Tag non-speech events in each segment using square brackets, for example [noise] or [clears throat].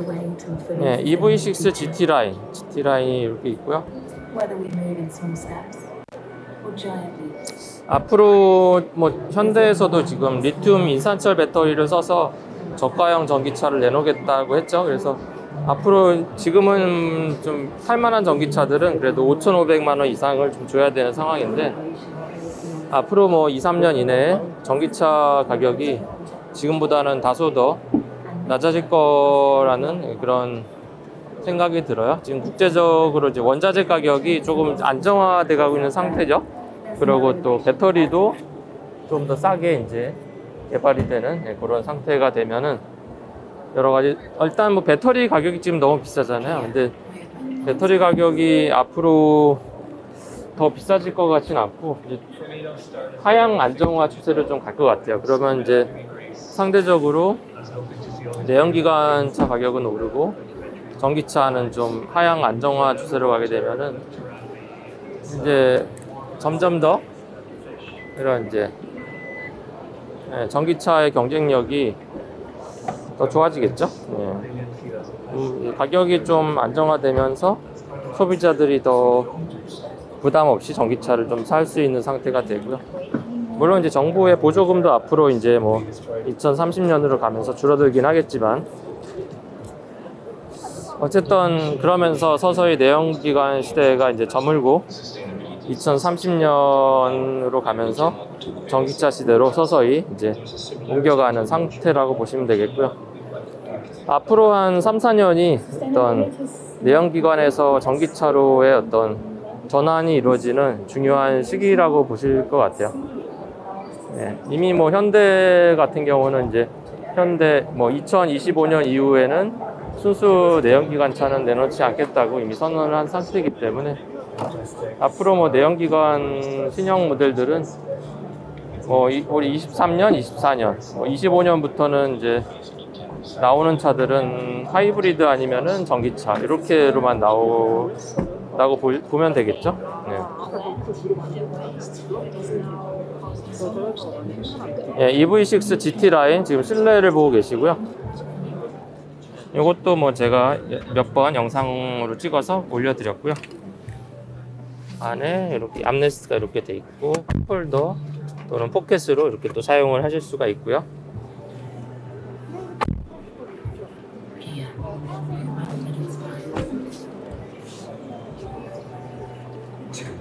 the way to fully 예, EV6 GT 라인, GT 라인이 이렇게 있고요. whether we move in small steps or giant leaps. 앞으로 뭐 현대에서도 지금 리튬 인산철 배터리를 써서 저가형 전기차를 내놓겠다고 했죠. 그래서 앞으로 지금은 좀 살만한 전기차들은 그래도 5,500만 원 이상을 좀 줘야 되는 상황인데 앞으로 뭐 2, 3년 이내에 전기차 가격이 지금보다는 다소 더 낮아질 거라는 그런 생각이 들어요. 지금 국제적으로 이제 원자재 가격이 조금 안정화돼 가고 있는 상태죠. 그리고 또 배터리도 좀 더 싸게 이제 개발이 되는 예, 그런 상태가 되면은 여러 가지 일단 뭐 배터리 가격이 지금 너무 비싸잖아요. 근데 배터리 가격이 앞으로 더 비싸질 것 같지는 않고 하향 안정화 추세를 좀 갈 것 같아요. 그러면 이제 상대적으로 내연기관차 가격은 오르고 전기차는 좀 하향 안정화 추세로 가게 되면은 이제 점점 더 이런 이제 예, 전기차의 경쟁력이 더 좋아지겠죠. 예. 음, 이 가격이 좀 안정화되면서 소비자들이 더 부담 없이 전기차를 좀 살 수 있는 상태가 되고요. 물론 이제 정부의 보조금도 앞으로 이제 뭐 2030년으로 가면서 줄어들긴 하겠지만 어쨌든 그러면서 서서히 내연기관 시대가 이제 저물고 2030년으로 가면서 전기차 시대로 서서히 이제 옮겨가는 상태라고 보시면 되겠고요. 앞으로 한 3, 4년이 어떤 내연기관에서 전기차로의 어떤 전환이 이루어지는 중요한 시기라고 보실 것 같아요. 예, 이미 뭐 현대 같은 경우는 이제 현대 뭐 2025년 이후에는 순수 내연기관 차는 내놓지 않겠다고 이미 선언을 한 상태이기 때문에 앞으로 뭐 내연기관 신형 모델들은 뭐 이- 우리 23년, 24년, 뭐 25년부터는 이제 나오는 차들은 하이브리드 아니면은 전기차 이렇게로만 나오 다고 보, 보면 되겠죠. 네. 예, EV6 GT 라인 지금 실내를 보고 계시고요. 이것도 뭐 제가 몇 번 영상으로 찍어서 올려드렸고요. 안에 이렇게 암레스트가 이렇게 돼 있고 컵홀더 또는 포켓으로 이렇게 또 사용을 하실 수가 있고요.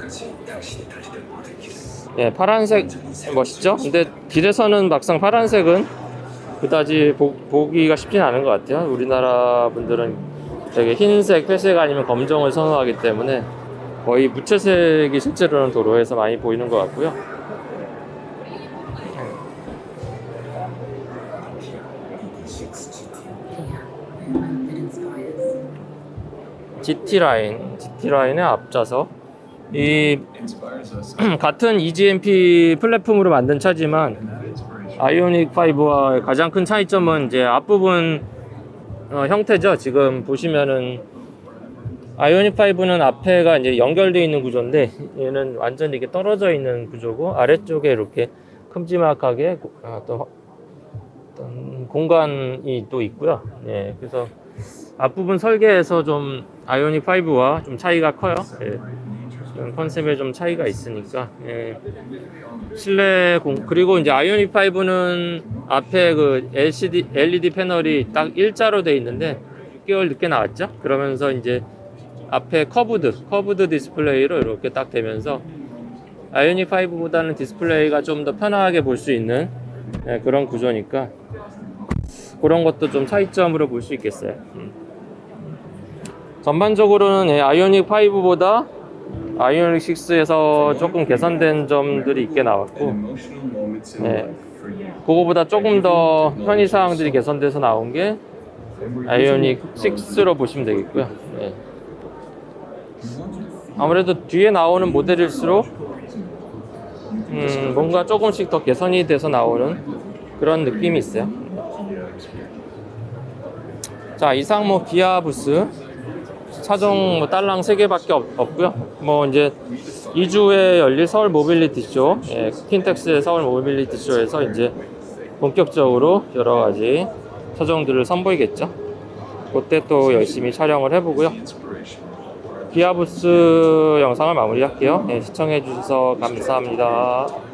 지금까지 당신이 달리던 모든 길 예, 파란색 멋있죠? 근데 길에서는 막상 파란색은 그다지 보, 보기가 쉽진 않은 것 같아요. 우리나라 분들은 되게 흰색, 회색 아니면 검정을 선호하기 때문에 거의 무채색이 실제로는 도로에서 많이 보이는 것 같고요. GT 라인, GT 라인의 앞좌석. 이 [clears throat] 같은 EGMP 플랫폼으로 만든 차지만 아이오닉 5와 가장 큰 차이점은 이제 앞부분 어, 형태죠. 지금 보시면은 아이오닉 5는 앞에가 이제 연결되어 있는 구조인데 얘는 완전히 이렇게 떨어져 있는 구조고 아래쪽에 이렇게 큼지막하게 고- 어, 또 어떤 공간이 또 있고요. 예, 그래서 앞부분 설계에서 좀 아이오닉 5와 좀 차이가 커요. 예. 컨셉에 좀 차이가 있으니까 예. 실내 공 그리고 이제 아이오닉 5는 앞에 그 LCD LED 패널이 딱 일자로 돼 있는데 6개월 늦게 나왔죠. 그러면서 이제 앞에 커브드 커브드 디스플레이로 이렇게 딱 되면서 아이오닉 5보다는 디스플레이가 좀 더 편하게 볼 수 있는 예, 그런 구조니까 그런 것도 좀 차이점으로 볼 수 있겠어요. 음. 전반적으로는 예, 아이오닉 5보다 아이오닉 6에서 조금 개선된 점들이 있게 나왔고 예, 그거보다 조금 더 편의 사항들이 개선돼서 나온 게 아이오닉 6로 보시면 되겠고요. 예. 아무래도 뒤에 나오는 모델일수록 음, 뭔가 조금씩 더 개선이 돼서 나오는 그런 느낌이 있어요. 자, 이상 뭐 기아 부스 차종 뭐 딸랑 3개밖에 없, 없고요. 뭐 이제 2주에 열릴 서울 모빌리티 쇼, 예, 킨텍스의 서울 모빌리티 쇼에서 이제 본격적으로 여러 가지 차종들을 선보이겠죠. 그때 또 열심히 촬영을 해보고요. 기아부스 영상을 마무리할게요. 네, 시청해주셔서 감사합니다.